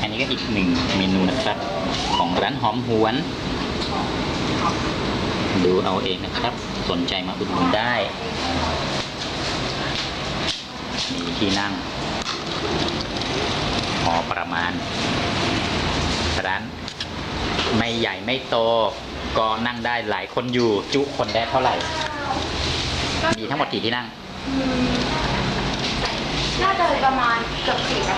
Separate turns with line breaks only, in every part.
อันนี้ก็อีกหนึ่งเมนูนะครับ ของร้านหอมหวน ดูเอาเองนะครับ สนใจมาอุดหนุนได้ มีที่นั่ง พอประมาณ ร้านไม่ใหญ่ไม่โต ก็นั่งได้หลายคนอยู่ จุคนได้เท่าไหร่ มีทั้งหมดกี่ที่นั่ง
น่าจะประมาณเกือบสิบอะค่ะ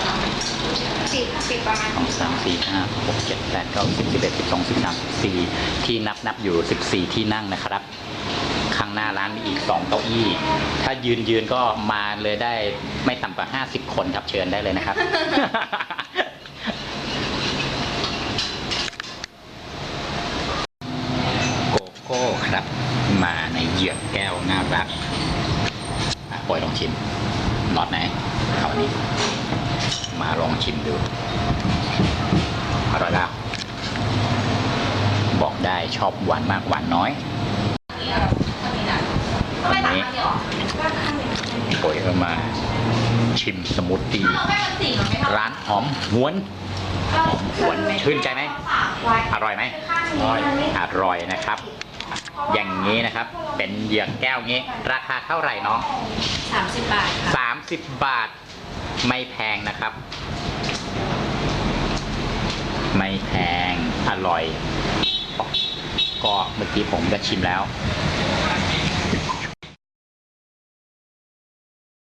สิบ สิบประมาณ
สองสามสี่ห้าหกเจ็ดแปดเก้าสิบสิบเอ็ดสิบสองสิบสามสิบสี่ที่นับนับอยู่สิบสี่ที่นั่งนะครับข้างหน้าร้านมีอีกสองเก้าอี้ ถ้ายืนยืนก็มาเลยได้ไม่ต่ำกว่าห้าสิบคนครับเชิญได้เลยนะครับ โกโก้ครับ มาในเหยือกแก้วน่ารักปล่อยลองชิมน็อตไหนเอาอันนี้ มาลองชิมดูอร่อยแล้วบอกได้ชอบหวานมากหวานน้อยวันนี้โอยเอามาชิมสมูทตี้ร้านหอมหวนหอมหวนชื่นใจไหมอร่อยไหมอร่อยอร่อยนะครับ อย่างนี้นะครับ เป็นเหยือกแก้วงี้ ราคาเท่าไหร่น้อง
สามสิบบาทค่ะ
สามสิบบาท ไม่แพงนะครับ ไม่แพงอร่อย ก็เมื่อกี้ผมก็ชิมแล้ว